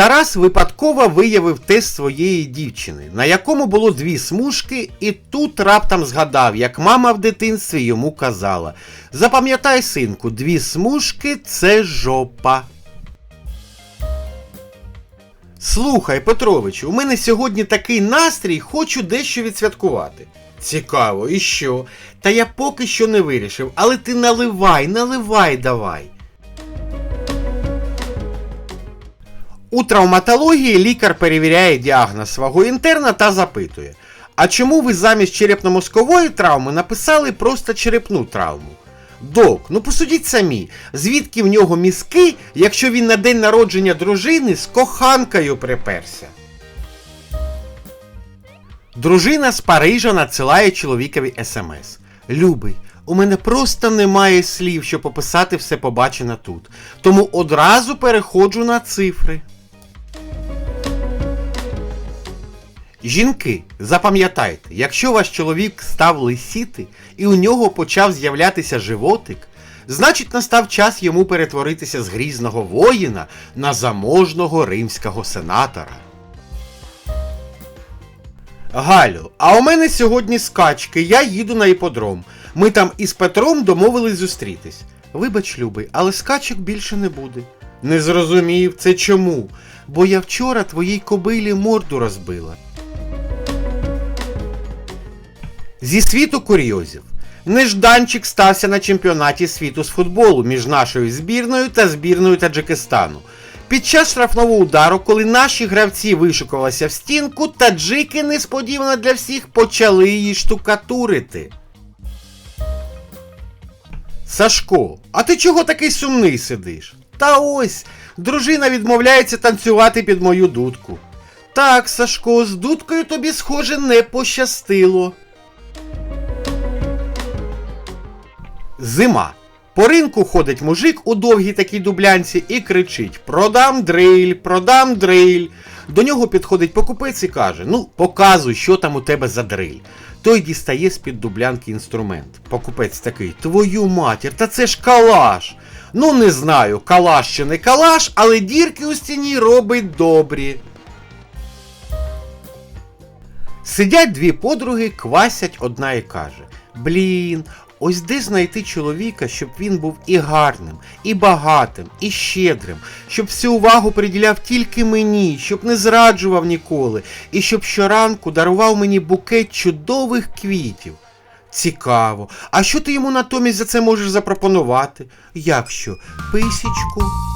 Тарас випадково виявив тест своєї дівчини, на якому було дві смужки, і тут раптом згадав, як мама в дитинстві йому казала: Запам'ятай, синку, дві смужки це жопа. Слухай, Петрович, у мене сьогодні такий настрій, хочу дещо відсвяткувати. Цікаво, і що? Та я поки що не вирішив, але ти наливай, наливай давай. У травматології лікар перевіряє діагноз свого інтерна та запитує: А чому ви замість черепно-мозкової травми написали просто черепну травму? Док, ну посудіть самі, звідки в нього мізки, якщо він на день народження дружини з коханкою приперся? Дружина з Парижа надсилає чоловікові смс. Любий, у мене просто немає слів, щоб описати все побачене тут. Тому одразу переходжу на цифри. Жінки, запам'ятайте, якщо ваш чоловік став лисіти і у нього почав з'являтися животик, значить настав час йому перетворитися з грізного воїна на заможного римського сенатора. Галю, а у мене сьогодні скачки, я їду на іподром. Ми там із Петром домовились зустрітись. Вибач, любий, але скачок більше не буде. Не зрозумів, це чому? Бо я вчора твоїй кобилі морду розбила. Зі світу курйозів. Нежданчик стався на чемпіонаті світу з футболу між нашою збірною та збірною Таджикистану. Під час штрафного удару, коли наші гравці вишукувалися в стінку, таджики несподівано для всіх почали її штукатурити. Сашко, а ти чого такий сумний сидиш? Та ось, дружина відмовляється танцювати під мою дудку. Так, Сашко, з дудкою тобі, схоже, не пощастило. Зима. По ринку ходить мужик у довгій такій дублянці і кричить: Продам дриль, продам дриль. До нього підходить покупець і каже: Ну, показуй, що там у тебе за дриль. Той дістає з-під дублянки інструмент. Покупець такий: Твою матір, та це ж калаш. Ну, не знаю, калаш чи не калаш, але дірки у стіні робить добрі. Сидять дві подруги, квасять одна і каже: Блін, ось де знайти чоловіка, щоб він був і гарним, і багатим, і щедрим, щоб всю увагу приділяв тільки мені, щоб не зраджував ніколи, і щоб щоранку дарував мені букет чудових квітів. Цікаво. А що ти йому натомість за це можеш запропонувати? Як що? Писічку?